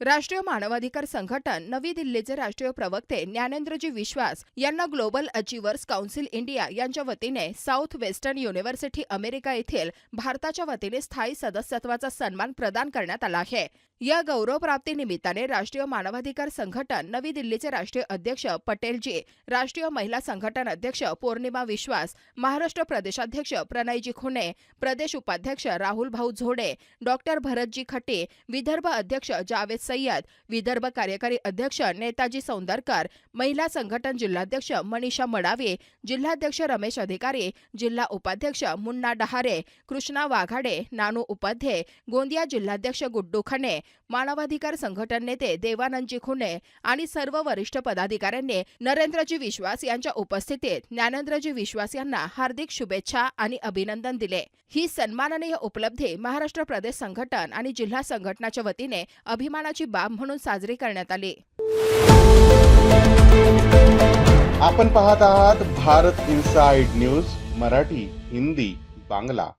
राष्ट्रीय मानवाधिकार संघटन नवी दिल्लीचे राष्ट्रीय प्रवक्ते ज्ञानेंद्रजी विश्वास यांना ग्लोबल अचिव्हर्स काउन्सिल इंडिया यांच्या वतीने साऊथ वेस्टर्न युनिव्हर्सिटी अमेरिका येथील भारताच्या वतीने स्थायी सदस्यत्वाचा सन्मान प्रदान करण्यात आला आहे. या गौरव प्राप्ती निमित्ताने राष्ट्रीय मानवाधिकार संघटन नवी दिल्लीचे राष्ट्रीय अध्यक्ष पटेलजी राष्ट्रीय महिला संघटन अध्यक्ष पौर्णिमा विश्वास महाराष्ट्र प्रदेशाध्यक्ष प्रणयजी खुणे प्रदेश उपाध्यक्ष राहुल भाऊ झोडे डॉक्टर भरतजी खटे विदर्भ अध्यक्ष जावेद सय्यद विदर्भ कार्यकारी अध्यक्ष नेताजी सौंदरकर महिला संघटन जिल्हाध्यक्ष मनीषा मडावे जिल्हाध्यक्ष रमेश अधिकारी जिल्हा उपाध्यक्ष मुन्ना डहारे कृष्णा वाघाडे नानू उपाध्ये गोंदिया जिल्हाध्यक्ष गुड्डू खणे मानवाधिकार संघटन नेते देवानंदजी खुणे आणि सर्व वरिष्ठ पदाधिकाऱ्यांनी नरेंद्रजी विश्वास यांच्या उपस्थितीत ज्ञानेंद्रजी विश्वास यांना हार्दिक शुभेच्छा आणि अभिनंदन दिले. ही सन्माननीय उपलब्धी महाराष्ट्र प्रदेश संघटन आणि जिल्हा संघटनाच्या वतीने अभिमानाची बाब म्हणून साजरे करण्यात आले. आपण पाहत आहात भारत इन्साइड न्यूज मराठी हिंदी बांगला.